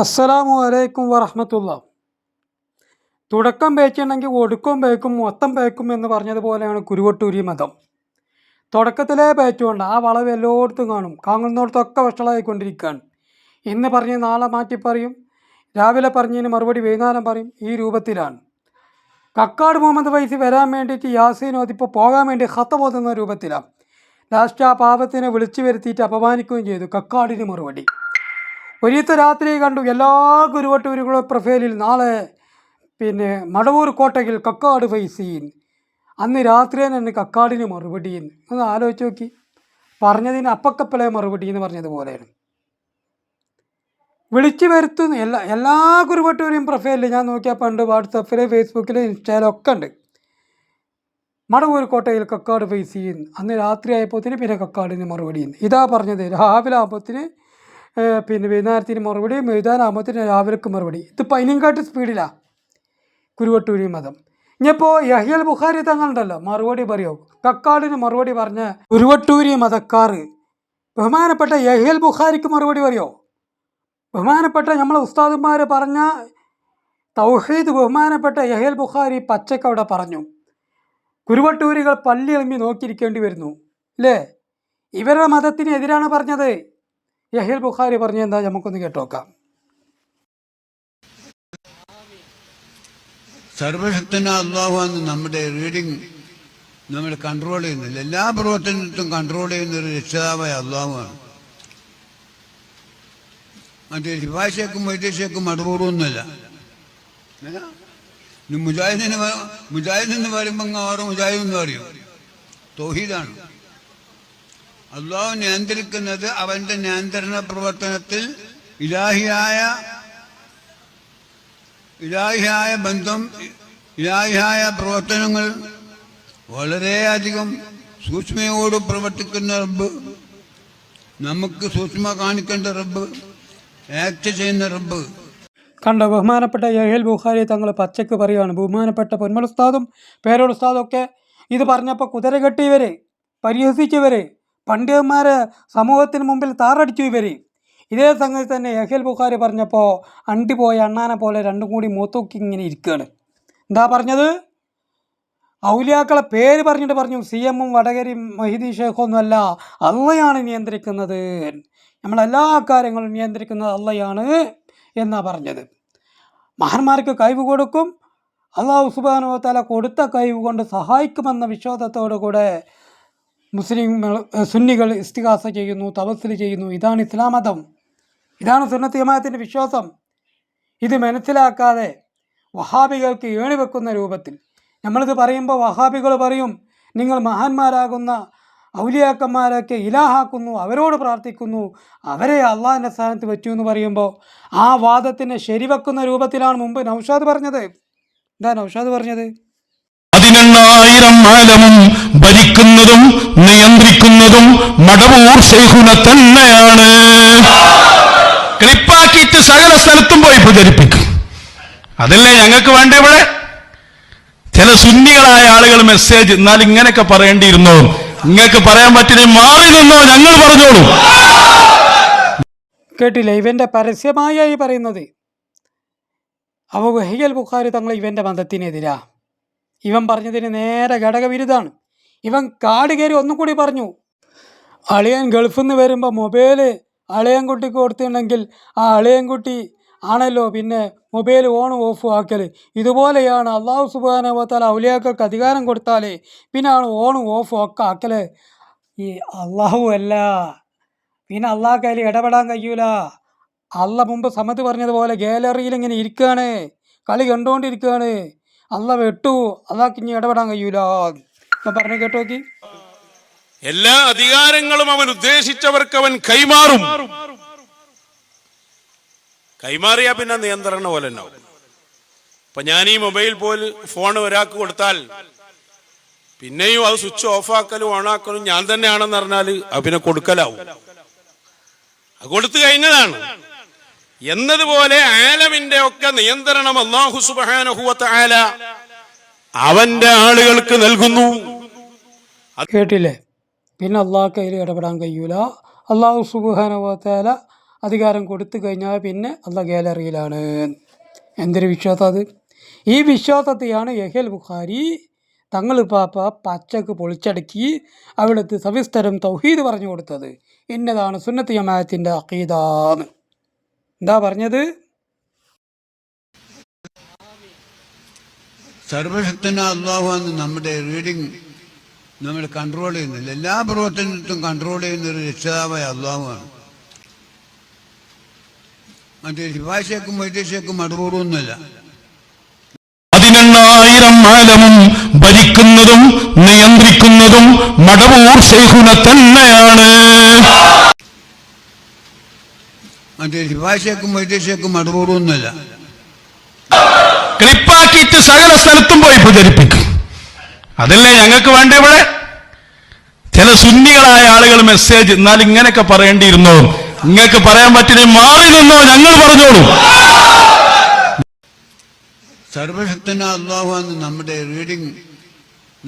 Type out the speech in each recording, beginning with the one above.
അസ്സലാമു അലൈക്കും വറഹമത്തുള്ള. തുടക്കം പേച്ചുണ്ടെങ്കിൽ ഒടുക്കം പേക്കും മൊത്തം പേക്കും എന്ന് പറഞ്ഞതുപോലെയാണ് കുരുവട്ടൂരി മതം. തുടക്കത്തിലെ പേച്ചുകൊണ്ട് ആ വളവ് എല്ലായിടത്തും കാണും. കാണുന്നിടത്തൊക്കെ വഷളായിക്കൊണ്ടിരിക്കുകയാണ്. ഇന്ന് പറഞ്ഞ് നാളെ മാറ്റി പറയും. രാവിലെ പറഞ്ഞതിന് മറുപടി വൈകുന്നേരം പറയും. ഈ രൂപത്തിലാണ്. കക്കാട് മുഹമ്മദ് വൈസി വരാൻ വേണ്ടിയിട്ട് യാസീൻ ഓതിപ്പോൾ പോകാൻ വേണ്ടി ഹത്ത പോതുന്ന രൂപത്തിലാണ്. ലാസ്റ്റ് ആ പാപത്തിനെ വിളിച്ചു വരുത്തിയിട്ട് അപമാനിക്കുകയും ചെയ്തു. കക്കാടിന് മറുപടി. ഒരീത്ത രാത്രി കണ്ടു എല്ലാ ഗുരുവട്ടൂരുകളും പ്രൊഫൈലിൽ നാളെ പിന്നെ മടവൂർ കോട്ടയിൽ കക്കാട് ഫൈസീൻ അന്ന് രാത്രി തന്നെ കക്കാടിന് മറുപടി. എന്ന് ഒന്ന് ആലോചിച്ച് നോക്കി. പറഞ്ഞതിന് അപ്പക്കപ്പലെ മറുപടി എന്ന് പറഞ്ഞതുപോലെയാണ്. വിളിച്ചു വരുത്തുന്ന. എല്ലാ എല്ലാ കുരുവട്ടൂരെയും പ്രൊഫൈലിൽ. ഞാൻ നോക്കിയാൽ പണ്ട് വാട്സപ്പിൽ ഫേസ്ബുക്കിൽ ഇൻസ്റ്റയിലൊക്കെ ഉണ്ട്. മടവൂർ കോട്ടയിൽ കക്കാട് ഫേസ് ചെയ്യുന്നു അന്ന് രാത്രി ആയപ്പോത്തിന് പിന്നെ കക്കാടിന് മറുപടി. ഇതാ പറഞ്ഞത്. രാവിലെ ആകുമ്പോത്തിന് പിന്നെ വൈകുന്നേരത്തിന് മറുപടി വൈകുന്നേരമാകുമ്പോഴത്തേന് രാവിലേക്ക് മറുപടി. ഇത് പൈനങ്കാട്ട് സ്പീഡിലാണ് കുരുവട്ടൂരി മതം. ഇനിയിപ്പോൾ യഹിയൽ ബുഖാരി തങ്ങളുണ്ടല്ലോ മറുപടി പറയോ? കക്കാടിന് മറുപടി പറഞ്ഞ കുരുവട്ടൂരി മതക്കാർ. ബഹുമാനപ്പെട്ട യഹിയൽ ബുഖാരിക്ക് മറുപടി പറയോ? ബഹുമാനപ്പെട്ട നമ്മളെ ഉസ്താദുമാർ പറഞ്ഞ തൗഹീദ് ബഹുമാനപ്പെട്ട യഹേൽ ബുഖാരി പച്ചക്ക് അവിടെ പറഞ്ഞു. കുരുവട്ടൂരികൾ പള്ളി എളുമ്പി നോക്കിയിരിക്കേണ്ടി വരുന്നു. അല്ലേ ഇവരുടെ മതത്തിന് എതിരാണ് പറഞ്ഞത്. യഹേൽ ബുഖാരി പറഞ്ഞ എന്താ നമുക്കൊന്ന് കേട്ടോക്കാം സർവശക്തന നമ്മുടെ റീഡിങ് നമ്മൾ കൺട്രോൾ ചെയ്യുന്നില്ല എല്ലാ പ്രവർത്തനത്തും കൺട്രോൾ ചെയ്യുന്ന ഒരു രക്ഷിതാവായ അള്ളാഹുവാണ്. മറ്റേ ശിവാശേക്കും വൈദ്യശേക്കും മടപൂർവൊന്നുമല്ല മുജാഹിദിന് മുജാഹിദ് എന്ന് പറയുമ്പോൾ ആറ് മുജാഹിദ് എന്ന് പറയും. തോഹീദാണ്. അള്ളാഹു നിയന്ത്രിക്കുന്നത് അവന്റെ നിയന്ത്രണ പ്രവർത്തനത്തിൽ ഇലാഹിയായ ഇലാഹിയായ ബന്ധം ഇലാഹിയായ പ്രവർത്തനങ്ങൾ വളരെയധികം സൂക്ഷ്മയോട് പ്രവർത്തിക്കുന്ന റബ്ബ് നമുക്ക് സൂക്ഷ്മ കാണിക്കേണ്ട റബ്ബ് ആക്ട് ചെയ്യുന്ന റബ്ബ്. കണ്ട ബഹുമാനപ്പെട്ട യഹേൽ ബുഖാരി തങ്ങൾ പച്ചക്ക് പറയുകയാണ് ബഹുമാനപ്പെട്ട പൊന്മളുസ്താദും പേരോടുസ്താദും ഒക്കെ ഇത് പറഞ്ഞപ്പോൾ കുതിര കെട്ടിയവരെ പരിഹസിച്ചവരെ പണ്ഡിതന്മാരെ സമൂഹത്തിന് മുമ്പിൽ താറടിച്ചു ഇവർ ഇതേ സംഗതി തന്നെ യഹേൽ ബുഖാരി പറഞ്ഞപ്പോൾ അണ്ടി പോയ അണ്ണാനെ പോലെ രണ്ടും കൂടി മൂത്തൂക്കി ഇങ്ങനെ ഇരിക്കുകയാണ് എന്താ പറഞ്ഞത്? ഔലിയാക്കളെ പേര് പറഞ്ഞിട്ട് പറഞ്ഞു സി എമ്മും വടകരയും മഹിദി ഷേഖൊന്നുമല്ല അള്ളയാണ് നിയന്ത്രിക്കുന്നത്. നമ്മളെല്ലാ കാര്യങ്ങളും നിയന്ത്രിക്കുന്നത് അള്ളയാണ് എന്നാ പറഞ്ഞത്. മഹാന്മാർക്ക് കഴിവ് കൊടുക്കും അള്ളാഹു സുബാനോ തല കൊടുത്ത കഴിവ് കൊണ്ട് സഹായിക്കുമെന്ന വിശ്വാസത്തോടു കൂടെ മുസ്ലിം സുന്നികൾ ഇസ്തിഹാസ ചെയ്യുന്നു തപസ്സിൽ ചെയ്യുന്നു. ഇതാണ് ഇസ്ലാം മതം. ഇതാണ് സുന്നത്ത് ജമാഅത്തിന്റെ വിശ്വാസം. ഇത് മനസ്സിലാക്കാതെ വഹാബികൾക്ക് ഏണി വെക്കുന്ന രൂപത്തിൽ. നമ്മളിത് പറയുമ്പോൾ വഹാബികൾ പറയും നിങ്ങൾ മഹാന്മാരാകുന്ന ഔലിയാക്കന്മാരൊക്കെ ഇലാഹാക്കുന്നു അവരോട് പ്രാർത്ഥിക്കുന്നു അവരെ അള്ളാഹിന്റെ സ്ഥാനത്ത് പറ്റൂ എന്ന് പറയുമ്പോൾ ആ വാദത്തിനെ ശരിവെക്കുന്ന രൂപത്തിലാണ് മുമ്പ് നൗഷാദ് പറഞ്ഞത്. എന്താ നൗഷാദ് പറഞ്ഞത്? പതിനെണ്ണായിരം ആലമും ഭരിക്കുന്നതും നിയന്ത്രിക്കുന്നതും മടവൂർ ശൈഖുന തന്നെയാണ്. ക്ലിപ്പാക്കിയിട്ട് സകല സ്ഥലത്തും പോയി പ്രചരിപ്പിക്കും. അതല്ലേ ഞങ്ങൾക്ക് വേണ്ട ഇവിടെ? ചില സുന്നികളായ ആളുകൾ മെസ്സേജ് എന്നാൽ ഇങ്ങനെയൊക്കെ പറയേണ്ടിയിരുന്നോ? നിങ്ങൾക്ക് പറയാൻ പറ്റില്ല? മാറി നിന്നോ ഞങ്ങൾ പറഞ്ഞോളൂ. കേട്ടില്ല? ഇവന്റെ പരസ്യമായി പറയുന്നത്. അവ വഹിയൽ ബുഖാരി തങ്ങൾ ഇവന്റെ മതത്തിനെതിരാ. ഇവൻ പറഞ്ഞതിന് നേരെ ഘടകവിരുദ്ധാണ് ഇവൻ കാട് കയറി ഒന്നും കൂടി പറഞ്ഞു അളിയൻ ഗൾഫിൽ നിന്ന് വരുമ്പോൾ മൊബൈൽ അളിയൻകുട്ടിക്ക് കൊടുത്തിട്ടുണ്ടെങ്കിൽ ആ അളിയൻകുട്ടി ആണല്ലോ പിന്നെ മൊബൈൽ ഓൺ ഓഫ് ആക്കൽ ഇതുപോലെയാണ് അള്ളാഹു സുബാനവത്താൽ ഔലിയാക്കൾക്ക് അധികാരം കൊടുത്താൽ പിന്നാണ് ഓൺ ഓഫ് ഒക്കെ ആക്കൽ ഈ അള്ളാഹു അല്ല. പിന്നെ അള്ളാഹ് കയ്യിൽ ഇടപെടാൻ കഴിയൂല. അള്ള മുമ്പ് സമത്ത് പറഞ്ഞതുപോലെ ഗാലറിയിൽ ഇങ്ങനെ ഇരിക്കുകയാണ് കളി കണ്ടുകൊണ്ടിരിക്കുകയാണ് അള്ള വെട്ടു. അതാക്കി ഇനി ഇടപെടാൻ കഴിയൂല. ഇപ്പം പറഞ്ഞു കേട്ടോ നോക്കി. എല്ലാ അധികാരങ്ങളും അവൻ ഉദ്ദേശിച്ചവർക്ക് അവൻ കൈമാറും. കൈമാറിയാ പിന്നെ നിയന്ത്രണ പോലെ ഉണ്ടാവും. അപ്പൊ ഞാൻ ഈ മൊബൈൽ പോലെ ഫോൺ ഒരാൾക്ക് കൊടുത്താൽ പിന്നെയും അത് സ്വിച്ച് ഓഫ് ആക്കലും ഓണാക്കലും ഞാൻ തന്നെയാണെന്ന് പറഞ്ഞാൽ അത് പിന്നെ കൊടുക്കലാവും. അത് കൊടുത്തു കഴിഞ്ഞതാണ്. എന്നതുപോലെ ആലമിന്റെ ഒക്കെ നിയന്ത്രണം അള്ളാഹു സുബാനഹുവത്ത് ആല അവന്റെ ആളുകൾക്ക് നൽകുന്നു. കേട്ടില്ലേ? പിന്നെ അള്ളാഹ് കയ്യിൽ ഇടപെടാൻ കഴിയൂല. അള്ളാഹു സുബാനവത്താല അധികാരം കൊടുത്തു കഴിഞ്ഞാൽ പിന്നെ അള്ളാഹ് ഗാലറിയിലാണ്. എന്തൊരു വിശ്വാസം അത്? ഈ വിശ്വാസത്തെയാണ് യഹൽ ബുഖാരി തങ്ങൾ പാപ്പ പച്ചക്ക് പൊളിച്ചടക്കി അവിടുത്തെ സവിസ്തരം തൗഹീദ് പറഞ്ഞു കൊടുത്തത്. ഇന്നതാണ് സുന്നത്ത് ജമാഅത്തിന്റെ അഖീദാന്ന്. എന്താ പറഞ്ഞത്? സർവശക്തന നമ്മുടെ റീഡിങ് നമ്മൾ കൺട്രോൾ ചെയ്യുന്നില്ല. എല്ലാ പ്രവർത്തനത്തും കൺട്രോൾ ചെയ്യുന്ന ഒരു രക്ഷിതാവായ അള്ളാഹുവാണ് മറ്റേ ശിവാശേക്കും വൈദ്യശേക്കും മടുപൂർവൊന്നുമല്ല പതിനെണ്ണായിരം ആലമും ഭരിക്കുന്നതും നിയന്ത്രിക്കുന്നതും മടവൂർ ശൈഖുന തന്നെയാണ്. മറ്റേ ശിവാശേക്കും വൈദ്യശേക്കും മടുപൂർവൊന്നുമല്ല ക്ലിപ്പാക്കിയിട്ട് സകല സ്ഥലത്തും പോയി പ്രചരിപ്പിക്കും. അതല്ലേ ഞങ്ങൾക്ക് വേണ്ട ഇവിടെ? ചില സുന്നികളായ ആളുകൾ മെസ്സേജ് എന്നാൽ ഇങ്ങനെയൊക്കെ പറയേണ്ടിയിരുന്നോ? നിങ്ങൾക്ക് പറയാൻ പറ്റില്ല മാറി നിന്നോ ഞങ്ങൾ പറഞ്ഞോളൂ. സർവശക്തന എന്ന് നമ്മുടെ റീഡിങ്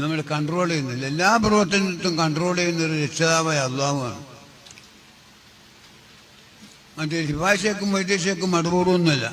നമ്മൾ കൺട്രോൾ ചെയ്യുന്നില്ല. എല്ലാ പ്രവർത്തനത്തും കൺട്രോൾ ചെയ്യുന്ന ഒരു രക്ഷിതാവായ അള്ളാഹുവാണ് മറ്റേ ശിവാശേക്കും വൈദ്യശേക്കും മടുപൂർവൊന്നുമല്ല